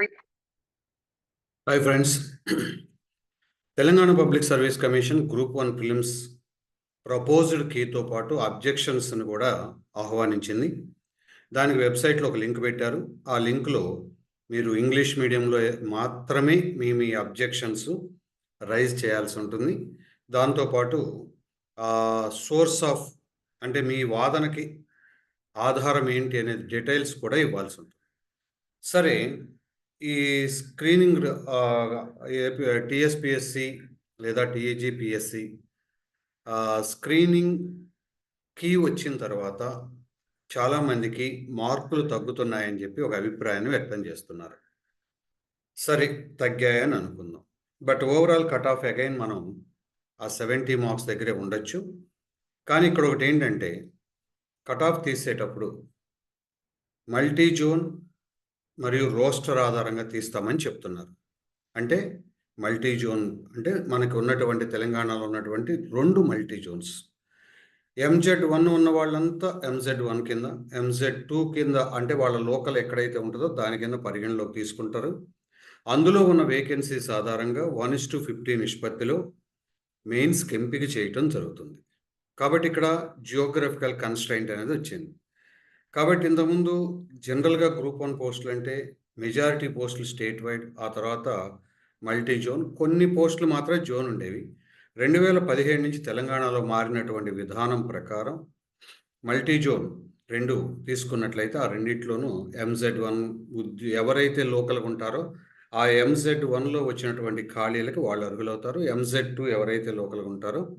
Hi friends Telangana public service commission group one prelims proposed కీతో పాటు అబ్జెక్షన్స్ని కూడా ఆహ్వానించింది దానికి వెబ్సైట్లో ఒక లింక్ పెట్టారు. ఆ లింక్లో మీరు ఇంగ్లీష్ మీడియంలో మాత్రమే మీ మీ అబ్జెక్షన్స్ రైజ్ చేయాల్సి ఉంటుంది. దాంతోపాటు సోర్స్ ఆఫ్ అంటే మీ వాదనకి ఆధారం ఏంటి అనేది డీటెయిల్స్ కూడా ఇవ్వాల్సి ఉంటుంది. సరే ఈ స్క్రీనింగ్ టిఎస్పిఎస్సి లేదా టిఏజిపిఎస్సి స్క్రీనింగ్ కీ వచ్చిన తర్వాత చాలామందికి మార్కులు తగ్గుతున్నాయని చెప్పి ఒక అభిప్రాయాన్ని వ్యక్తం చేస్తున్నారు. సరే తగ్గాయని అనుకుందాం. But overall cut off again మనం ఆ సెవెంటీ మార్క్స్ దగ్గరే ఉండొచ్చు. కానీ ఇక్కడ ఒకటి ఏంటంటే కట్ ఆఫ్ తీసేటప్పుడు మల్టీ జోన్ మరియు రోస్టర్ ఆధారంగా తీస్తామని చెప్తున్నారు. అంటే మల్టీ జోన్ అంటే మనకు ఉన్నటువంటి తెలంగాణలో ఉన్నటువంటి రెండు మల్టీ జోన్స్ ఎంజెడ్ వన్ ఉన్న వాళ్ళంతా ఎంజెడ్ వన్ కింద ఎంజెడ్ టూ కింద అంటే వాళ్ళ లోకల్ ఎక్కడైతే ఉంటుందో దాని కింద పరిగణలోకి తీసుకుంటారు. అందులో ఉన్న వేకెన్సీస్ ఆధారంగా వన్ ఇస్ టు ఫిఫ్టీ నిష్పత్తిలో మెయిన్స్కి ఎంపిక చేయటం జరుగుతుంది. కాబట్టి ఇక్కడ జియోగ్రఫికల్ కన్స్ట్రైంట్ అనేది వచ్చింది. కాబట్టి ఇంతకుముందు జనరల్గా గ్రూప్ వన్ పోస్టులు అంటే మెజారిటీ పోస్టులు స్టేట్ వైడ్ ఆ తర్వాత మల్టీ జోన్ కొన్ని పోస్టులు మాత్రమే జోన్ ఉండేవి. రెండు వేల పదిహేడు నుంచి తెలంగాణలో మారినటువంటి విధానం ప్రకారం మల్టీ జోన్ రెండు తీసుకున్నట్లయితే ఆ రెండిట్లోనూ ఎంజెడ్ వన్ ఎవరైతే లోకల్గా ఉంటారో ఆ ఎంజెడ్ వన్లో వచ్చినటువంటి ఖాళీలకి వాళ్ళు అర్హులవుతారు. ఎంజెడ్ టూ ఎవరైతే లోకల్గా ఉంటారో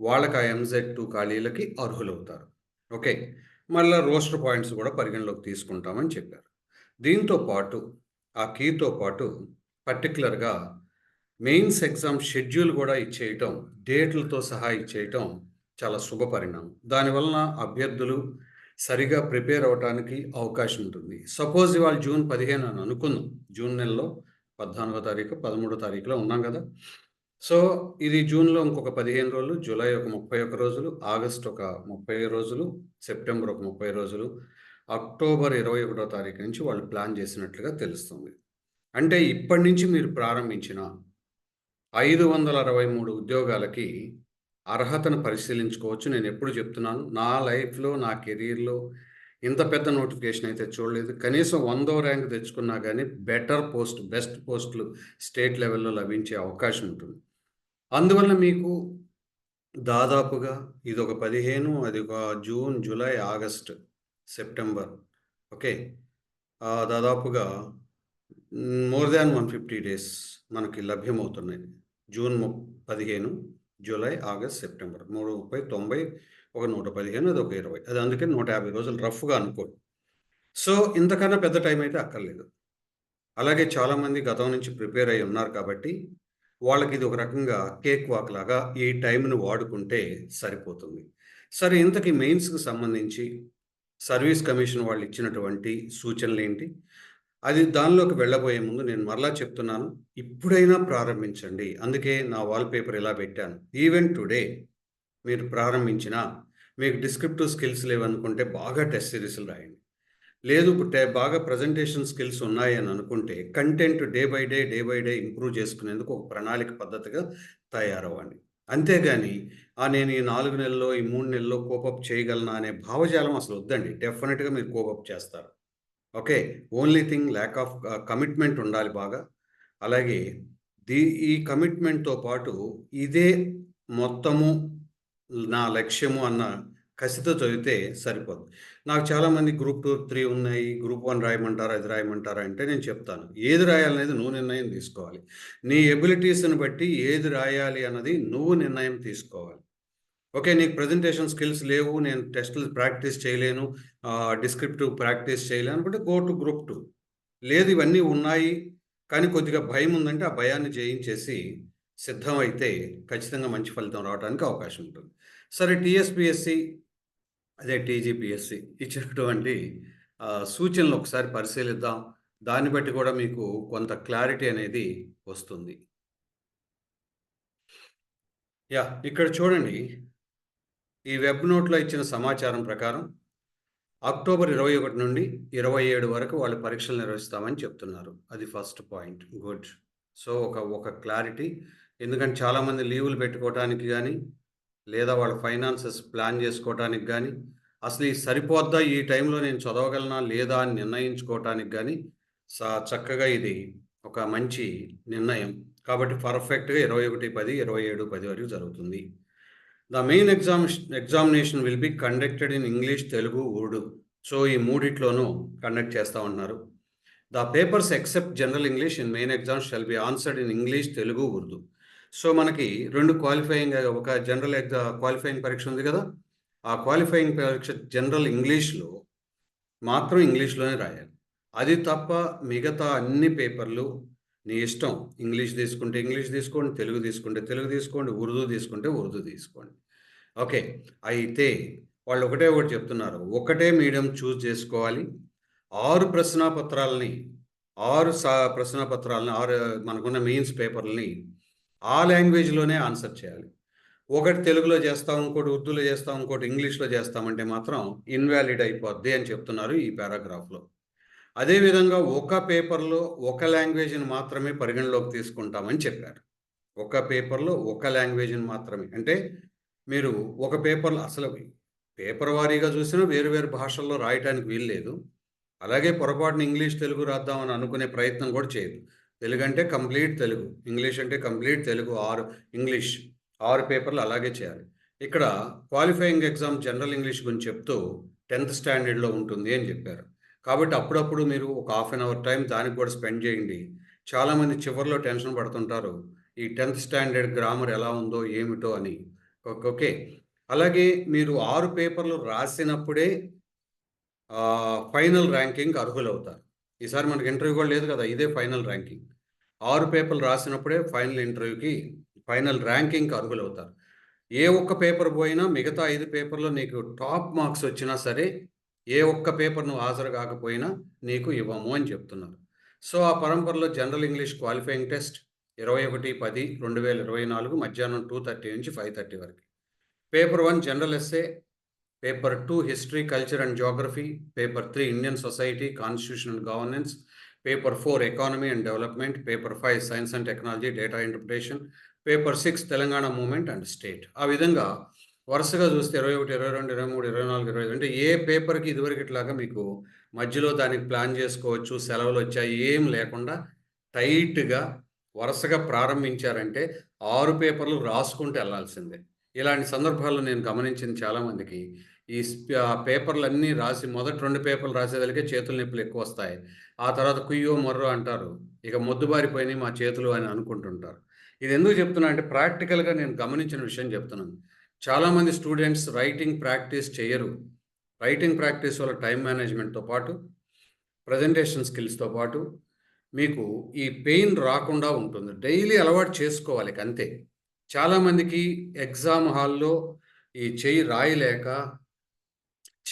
వాళ్ళకి ఆ ఎంజెడ్ టూ ఖాళీలకి అర్హులవుతారు. ఓకే. మళ్ళీ రోస్టర్ పాయింట్స్ కూడా పరిగణలోకి తీసుకుంటామని చెప్పారు. దీంతో పాటు ఆ కీతో పాటు పర్టికులర్గా మెయిన్స్ ఎగ్జామ్ షెడ్యూల్ కూడా ఇచ్చేయటం డేట్లతో సహా ఇచ్చేయటం చాలా శుభ పరిణామం. దానివలన అభ్యర్థులు సరిగా ప్రిపేర్ అవడానికి అవకాశం ఉంటుంది. సపోజ్ ఇవాళ జూన్ పదిహేను అని అనుకుందాం. జూన్ నెలలో పద్నాలుగో తారీఖు పదమూడో తారీఖులో ఉన్నాం కదా. సో ఇది జూన్లో ఇంకొక పదిహేను రోజులు జూలై ఒక ముప్పై ఒక్క రోజులు ఆగస్ట్ ఒక ముప్పై రోజులు సెప్టెంబర్ ఒక ముప్పై రోజులు అక్టోబర్ ఇరవై ఒకటో తారీఖు నుంచి వాళ్ళు ప్లాన్ చేసినట్లుగా తెలుస్తుంది. అంటే ఇప్పటి నుంచి మీరు ప్రారంభించిన ఐదు వందల అరవై మూడు ఉద్యోగాలకి అర్హతను పరిశీలించుకోవచ్చు. నేను ఎప్పుడు చెప్తున్నాను నా లైఫ్లో నా కెరీర్లో ఇంత పెద్ద నోటిఫికేషన్ అయితే చూడలేదు. కనీసం వందో ర్యాంక్ తెచ్చుకున్నా కానీ బెటర్ పోస్ట్ బెస్ట్ పోస్టులు స్టేట్ లెవెల్లో లభించే అవకాశం ఉంటుంది. అందువల్ల మీకు దాదాపుగా ఇది ఒక పదిహేను అది ఒక June July August September okay? దాదాపుగా more than one fifty days మనకి లభ్యమవుతున్నాయి. జూన్ పదిహేను జూలై ఆగస్ట్ సెప్టెంబర్. మూడు ముప్పై తొంభై ఒక నూట పదిహేను అది ఒక ఇరవై. అది అందుకే నూట యాభై రోజులు రఫ్గా అనుకోండి సో ఇంతకన్నా పెద్ద టైం అయితే అక్కర్లేదు. అలాగే చాలామంది గతం నుంచి ప్రిపేర్ అయి ఉన్నారు కాబట్టి వాళ్ళకి ఇది ఒక రకంగా కేక్ వాక్ లాగా ఈ టైంను వాడుకుంటే సరిపోతుంది. సరే ఇంతకీ మెయిన్స్కి సంబంధించి సర్వీస్ కమిషన్ వాళ్ళు ఇచ్చినటువంటి సూచనలు ఏంటి అది దానిలోకి వెళ్ళబోయే ముందు నేను మరలా చెప్తున్నాను ఇప్పుడైనా ప్రారంభించండి. అందుకే నా వాల్పేపర్ ఇలా పెట్టాను. ఈవెన్ టుడే మీరు ప్రారంభించిన మీకు డిస్క్రిప్టివ్ స్కిల్స్ లేవనుకుంటే బాగా టెస్ట్ సిరీస్లు రాయండి. లేదు బాగా ప్రజెంటేషన్ స్కిల్స్ ఉన్నాయి అని అనుకుంటే content day by day day by day improve చేసుకునేందుకు ఒక ప్రణాళిక పద్ధతిగా తయారవ్వండి. అంతేగాని ఆ నేను ఈ నాలుగు నెలల్లో ఈ మూడు నెలల్లో కోపప్ చేయగలనా అనే భావజాలం అసలు వద్దండి. డెఫినెట్గా మీరు కోపప్ చేస్తారు. Okay only thing lack of commitment ఉండాలి బాగా. అలాగే దీ ఈ కమిట్మెంట్తో పాటు ఇదే మొత్తము నా లక్ష్యము అన్న కసితో చదివితే సరిపోదు నాకు చాలామంది గ్రూప్ టూ త్రీ ఉన్నాయి గ్రూప్ వన్ రాయమంటారా అది రాయమంటారా అంటే నేను చెప్తాను. ఏది రాయాలనేది నువ్వు నిర్ణయం తీసుకోవాలి. నీ ఎబిలిటీస్ని బట్టి ఏది రాయాలి అన్నది నువ్వు నిర్ణయం తీసుకోవాలి. ఓకే నీకు ప్రజెంటేషన్ స్కిల్స్ లేవు నేను టెస్టులు ప్రాక్టీస్ చేయలేను డిస్క్రిప్టివ్ ప్రాక్టీస్ చేయలేను అనుకుంటే గో టు గ్రూప్ టూ లేదు ఇవన్నీ ఉన్నాయి కానీ కొద్దిగా భయం ఉందంటే ఆ భయాన్ని జయించేసి సిద్ధమైతే ఖచ్చితంగా మంచి ఫలితం రావడానికి అవకాశం ఉంటుంది. సరే టీఎస్పిఎస్సి అదే టీజీపీఎస్సి ఇచ్చినటువంటి సూచనలు ఒకసారి పరిశీలిద్దాం. దాన్ని బట్టి కూడా మీకు కొంత క్లారిటీ అనేది వస్తుంది. యా ఇక్కడ చూడండి. ఈ వెబ్ నోట్లో ఇచ్చిన సమాచారం ప్రకారం అక్టోబర్ ఇరవై ఒకటి నుండి ఇరవై ఏడు వరకు వాళ్ళు పరీక్షలు నిర్వహిస్తామని చెప్తున్నారు. అది ఫస్ట్ పాయింట్. గుడ్. సో ఒక ఒక క్లారిటీ. ఎందుకంటే చాలామంది లీవులు పెట్టుకోవడానికి కానీ లేదా వాళ్ళ ఫైనాన్సెస్ ప్లాన్ చేసుకోవటానికి కానీ అసలు ఈ సరిపోద్దా? ఈ టైంలో నేను చదవగలనా? లేదా? అని నిర్ణయించుకోవటానికి కానీ స చక్కగా ఇది ఒక మంచి నిర్ణయం. కాబట్టి పర్ఫెక్ట్గా ఇరవై ఒకటి పది ఇరవై ఏడు పది వరకు జరుగుతుంది. The main exam examination will be conducted in English Telugu Urdu so ఈ మూడిట్లోనూ కండక్ట్ చేస్తూ ఉన్నారు. The papers except general English in main exam shall be answered in English Telugu Urdu so మనకి రెండు క్వాలిఫైయింగ్ ఒక జనరల్ ఎగ్జా క్వాలిఫైయింగ్ పరీక్ష ఉంది కదా. ఆ క్వాలిఫైయింగ్ పరీక్ష జనరల్ ఇంగ్లీష్లో మాత్రం ఇంగ్లీష్లోనే రాయాలి. అది తప్ప మిగతా అన్ని పేపర్లు నీ ఇష్టం. ఇంగ్లీష్ తీసుకుంటే ఇంగ్లీష్ తీసుకోండి తెలుగు తీసుకుంటే తెలుగు తీసుకోండి ఉర్దూ తీసుకుంటే ఉర్దూ తీసుకోండి. ఓకే అయితే వాళ్ళు ఒకటే ఒకటి చెప్తున్నారు. ఒకటే మీడియం చూస్ చేసుకోవాలి. ఆరు ప్రశ్నాపత్రాలని ఆరు సా ప్రశ్నాపత్రాలని ఆరు మనకున్న మెయిన్స్ పేపర్లని ఆ లాంగ్వేజ్లోనే ఆన్సర్ చేయాలి. ఒకటి తెలుగులో చేస్తాం ఇంకోటి ఉర్దూలో చేస్తాం ఇంకోటి ఇంగ్లీష్లో చేస్తామంటే మాత్రం ఇన్వాలిడ్ అయిపోద్ది అని చెప్తున్నారు ఈ పారాగ్రాఫ్లో. అదేవిధంగా ఒక పేపర్లో ఒక లాంగ్వేజ్ని మాత్రమే పరిగణలోకి తీసుకుంటామని చెప్పారు. ఒక పేపర్లో ఒక లాంగ్వేజ్ని మాత్రమే. అంటే మీరు ఒక పేపర్లో అసలు పేపర్ వారీగా చూసినా వేరు వేరు భాషల్లో రాయటానికి వీల్లేదు. అలాగే పొరపాటున ఇంగ్లీష్ తెలుగు రాద్దామని అనుకునే ప్రయత్నం కూడా చేయదు తెలుగు అంటే కంప్లీట్ తెలుగు ఇంగ్లీష్ అంటే కంప్లీట్ తెలుగు ఆరు ఇంగ్లీష్ ఆరు పేపర్లు అలాగే చేయాలి. ఇక్కడ క్వాలిఫైయింగ్ ఎగ్జామ్ జనరల్ ఇంగ్లీష్ గురించి చెప్తూ టెన్త్ స్టాండర్డ్లో ఉంటుంది అని చెప్పారు. కాబట్టి అప్పుడప్పుడు మీరు ఒక హాఫ్ అన్ అవర్ టైం దానికి కూడా స్పెండ్ చేయండి. చాలామంది చివరిలో టెన్షన్ పడుతుంటారు ఈ టెన్త్ స్టాండర్డ్ గ్రామర్ ఎలా ఉందో ఏమిటో అని. ఓకే అలాగే మీరు ఆరు పేపర్లు రాసినప్పుడే ఫైనల్ ర్యాంకింగ్ అర్హులవుతారు. ఈసారి మనకి ఇంటర్వ్యూ కూడా లేదు కదా ఇదే ఫైనల్ ర్యాంకింగ్. ఆరు పేపర్లు రాసినప్పుడే ఫైనల్ ఇంటర్వ్యూకి ఫైనల్ ర్యాంకింగ్కి అర్హులవుతారు. ఏ ఒక్క పేపర్ పోయినా మిగతా ఐదు పేపర్లో నీకు టాప్ మార్క్స్ వచ్చినా సరే ఏ ఒక్క పేపర్ నువ్వు హాజరు కాకపోయినా నీకు ఇవ్వము అని చెప్తున్నారు. సో ఆ పరంపరలో జనరల్ ఇంగ్లీష్ క్వాలిఫైయింగ్ టెస్ట్ ఇరవై ఒకటి పది రెండు వేల ఇరవై నాలుగు మధ్యాహ్నం టూ థర్టీ నుంచి ఫైవ్ థర్టీ వరకు. Paper one general essay paper two history culture and geography paper three Indian society constitution and governance paper four economy and development paper five science and technology data interpretation paper six Telangana movement and state ఆ విధంగా వరుసగా చూస్తే ఇరవై ఒకటి ఇరవై రెండు ఇరవై మూడు ఇరవై నాలుగు ఇరవై ఐదు అంటే ఏ పేపర్కి ఇదివరకు ఇట్లాగా మీకు మధ్యలో దానికి ప్లాన్ చేసుకోవచ్చు సెలవులు వచ్చాయి ఏం లేకుండా టైట్గా వరుసగా ప్రారంభించారంటే ఆరు పేపర్లు రాసుకుంటూ వెళ్ళాల్సిందే. ఇలాంటి సందర్భాల్లో నేను గమనించింది చాలామందికి. ఈ పేపర్లన్నీ రాసి మొదటి రెండు పేపర్లు రాసేదానికే చేతుల నొప్పులు ఎక్కువ వస్తాయి ఆ తర్వాత కుయ్యో మొర్రో అంటారు. ఇక మొద్దుబారిపోయినాయి మా చేతులు అని అనుకుంటుంటారు. ఇది ఎందుకు చెప్తున్నా అంటే ప్రాక్టికల్గా నేను గమనించిన విషయం చెప్తున్నాను. చాలామంది స్టూడెంట్స్ రైటింగ్ ప్రాక్టీస్ చేయరు రైటింగ్ ప్రాక్టీస్ వల్ల టైం మేనేజ్మెంట్తో పాటు ప్రజెంటేషన్ స్కిల్స్తో పాటు మీకు ఈ పెయిన్ రాకుండా ఉంటుంది. డైలీ అలవాటు చేసుకోవాలి అంతే. చాలామందికి ఎగ్జామ్ హాల్లో ఈ చేయి రాయలేక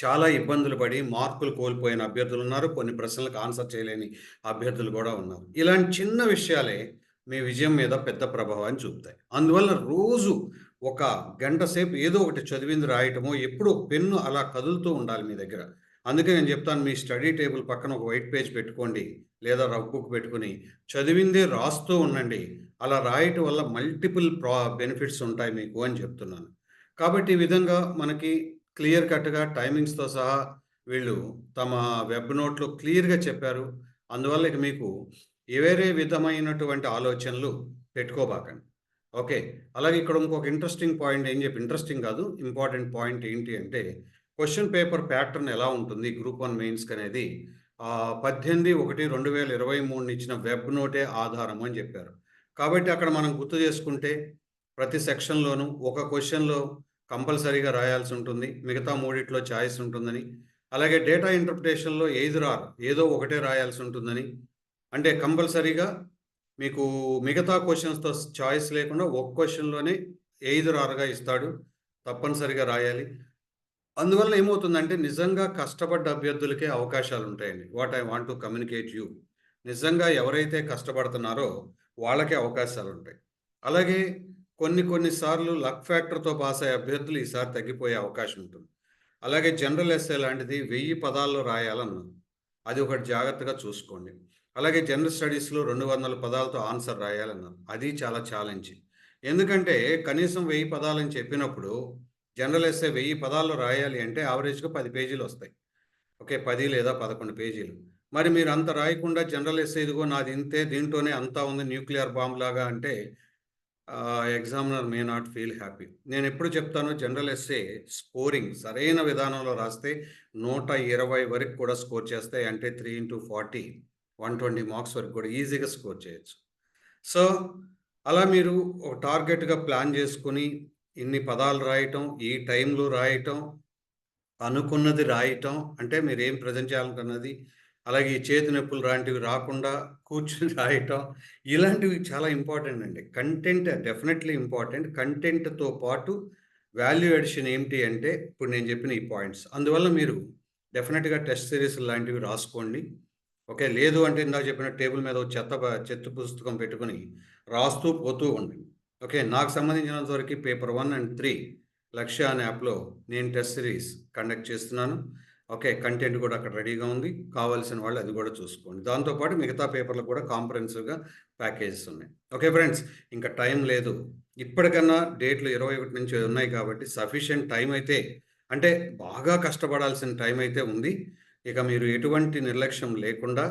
చాలా ఇబ్బందులు పడి మార్కులు కోల్పోయిన అభ్యర్థులు ఉన్నారు. కొన్ని ప్రశ్నలకు ఆన్సర్ చేయలేని అభ్యర్థులు కూడా ఉన్నారు. ఇలాంటి చిన్న విషయాలే మీ విజయం మీద పెద్ద ప్రభావాన్ని చూపుతాయి. అందువల్ల రోజు ఒక గంట సేపు ఏదో ఒకటి చదివింది రాయటమో ఎప్పుడు పెన్ను అలా కదులుతూ ఉండాలి మీ దగ్గర. అందుకే నేను చెప్తాను మీ స్టడీ టేబుల్ పక్కన ఒక వైట్ పేజ్ పెట్టుకోండి లేదా రఫ్ బుక్ పెట్టుకుని చదివిందే రాస్తూ ఉండండి. అలా రాయటం వల్ల మల్టిపుల్ ప్రా బెనిఫిట్స్ ఉంటాయి మీకు అని చెప్తున్నాను. కాబట్టి ఈ విధంగా మనకి క్లియర్ కట్గా టైమింగ్స్తో సహా వీళ్ళు తమ వెబ్ నోట్లో క్లియర్గా చెప్పారు. అందువల్ల ఇక మీకు వేరే విధమైనటువంటి ఆలోచనలు పెట్టుకోబాకండి. ఓకే. అలాగే ఇక్కడ ఇంకొక ఇంట్రెస్టింగ్ పాయింట్ ఏం చెప్పి ఇంట్రెస్టింగ్ కాదు ఇంపార్టెంట్ పాయింట్ ఏంటి అంటే క్వశ్చన్ పేపర్ ప్యాటర్న్ ఎలా ఉంటుంది గ్రూప్ వన్ మెయిన్స్కి అనేది పద్దెనిమిది ఒకటి రెండు వేల ఇరవై మూడు ఇచ్చిన వెబ్ నోటే ఆధారం అని చెప్పారు. కాబట్టి అక్కడ మనం గుర్తు చేసుకుంటే ప్రతి సెక్షన్లోనూ ఒక క్వశ్చన్లో కంపల్సరీగా రాయాల్సి ఉంటుంది. మిగతా మూడిట్లో ఛాయిస్ ఉంటుందని. అలాగే డేటా ఇంటర్ప్రిటేషన్లో ఏది రారు ఏదో ఒకటే రాయాల్సి ఉంటుందని. అంటే కంపల్సరీగా మీకు మిగతా క్వశ్చన్స్తో చాయిస్ లేకుండా ఒక క్వశ్చన్లోనే ఏది రారుగా ఇస్తాడు తప్పనిసరిగా రాయాలి. అందువల్ల ఏమవుతుందంటే నిజంగా కష్టపడ్డ అభ్యర్థులకే అవకాశాలు ఉంటాయండి what I want to communicate you. నిజంగా ఎవరైతే కష్టపడుతున్నారో వాళ్ళకే అవకాశాలు ఉంటాయి అలాగే కొన్ని కొన్నిసార్లు లక్ ఫ్యాక్టర్తో పాస్ అయ్యే అభ్యర్థులు ఈసారి తగ్గిపోయే అవకాశం ఉంటుంది అలాగే జనరల్ ఎస్ఏ లాంటిది వెయ్యి పదాల్లో రాయాలన్నారు అది ఒకటి జాగ్రత్తగా చూసుకోండి. అలాగే జనరల్ స్టడీస్లో రెండు వందల పదాలతో ఆన్సర్ రాయాలన్నారు అది చాలా ఛాలెంజింగ్ ఎందుకంటే కనీసం వెయ్యి పదాలని చెప్పినప్పుడు జనరల్ ఎస్ఏ వెయ్యి పదాల్లో రాయాలి అంటే యావరేజ్గా పది పేజీలు వస్తాయి ఓకే పది లేదా పదకొండు పేజీలు. మరి మీరు అంత రాయకుండా జనరల్ ఎస్ఏ ఇదిగో నాది ఇంతే దీంట్లోనే అంతా ఉంది న్యూక్లియర్ బాంబ్ లాగా అంటే examiner may not feel happy. నేను ఎప్పుడు చెప్తాను జనరల్ ఎస్ఏ స్కోరింగ్ సరైన విధానంలో రాస్తే నూట ఇరవై వరకు కూడా స్కోర్ చేస్తాయి అంటే three into forty one twenty marks వరకు కూడా ఈజీగా స్కోర్ చేయొచ్చు. సో అలా మీరు ఒక టార్గెట్గా ప్లాన్ చేసుకుని ఇన్ని పదాలు రాయటం ఈ టైంలో రాయటం అనుకున్నది రాయటం అంటే మీరు ఏం ప్రజెంట్ చేయాలనుకున్నది అలాగే చేతి నొప్పులు లాంటివి రాకుండా కూర్చుని రాయటం ఇలాంటివి చాలా ఇంపార్టెంట్ అండి. Content definitely important. కంటెంట్తో పాటు వాల్యూ ఎడిషన్ ఏమిటి అంటే ఇప్పుడు నేను చెప్పిన ఈ పాయింట్స్. అందువల్ల మీరు డెఫినెట్గా టెస్ట్ సిరీస్ లాంటివి రాసుకోండి. ఓకే లేదు అంటే ఇందాక చెప్పిన టేబుల్ మీద చెత్త చెత్త పుస్తకం పెట్టుకుని రాస్తూ పోతూ ఉండండి. ఓకే నాకు సంబంధించినంత వరకు పేపర్ వన్ అండ్ త్రీ లక్ష్య అనే యాప్లో నేను టెస్ట్ సిరీస్ కండక్ట్ చేస్తున్నాను. ఓకే కంటెంట్ కూడా అక్కడ రెడీగా ఉంది. కావాల్సిన వాళ్ళు అది కూడా చూసుకోండి. దాంతోపాటు మిగతా పేపర్లు కూడా కాంప్రహెన్సివ్గా ప్యాకేజెస్ ఉన్నాయి. ఓకే ఫ్రెండ్స్ ఇంకా టైం లేదు. ఇప్పటికన్నా డేట్లు ఇరవై ఒకటి నుంచి ఉన్నాయి కాబట్టి సఫిషియెంట్ టైం అయితే అంటే బాగా కష్టపడాల్సిన టైం అయితే ఉంది. ఇక మీరు ఎటువంటి నిర్లక్ష్యం లేకుండా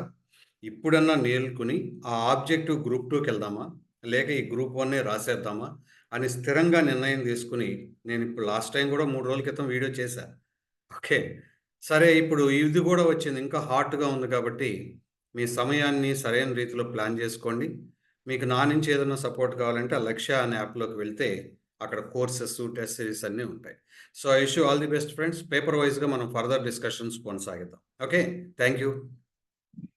ఇప్పుడన్నా నేర్చుకుని ఆ ఆబ్జెక్టివ్ గ్రూప్ టూకి వెళ్దామా? లేక ఈ గ్రూప్ వన్నే రాసేద్దామా? అని స్థిరంగా నిర్ణయం తీసుకుని నేను ఇప్పుడు లాస్ట్ టైం కూడా మూడు రోజుల క్రితం వీడియో చేశాను ఓకే సరే ఇప్పుడు ఇది కూడా వచ్చింది. ఇంకా హాట్గా ఉంది కాబట్టి మీ సమయాన్ని సరైన రీతిలో ప్లాన్ చేసుకోండి. మీకు నా నుంచి ఏదైనా సపోర్ట్ కావాలంటే ఆ లక్ష్య అనే యాప్లోకి వెళ్తే అక్కడ కోర్సెస్ టెస్ట్ సిరీస్ అన్నీ ఉంటాయి. So I wish all the best friends. Paper వైజ్గా మనం ఫర్దర్ డిస్కషన్స్ కొనసాగిద్దాం. ఓకే? Thank you.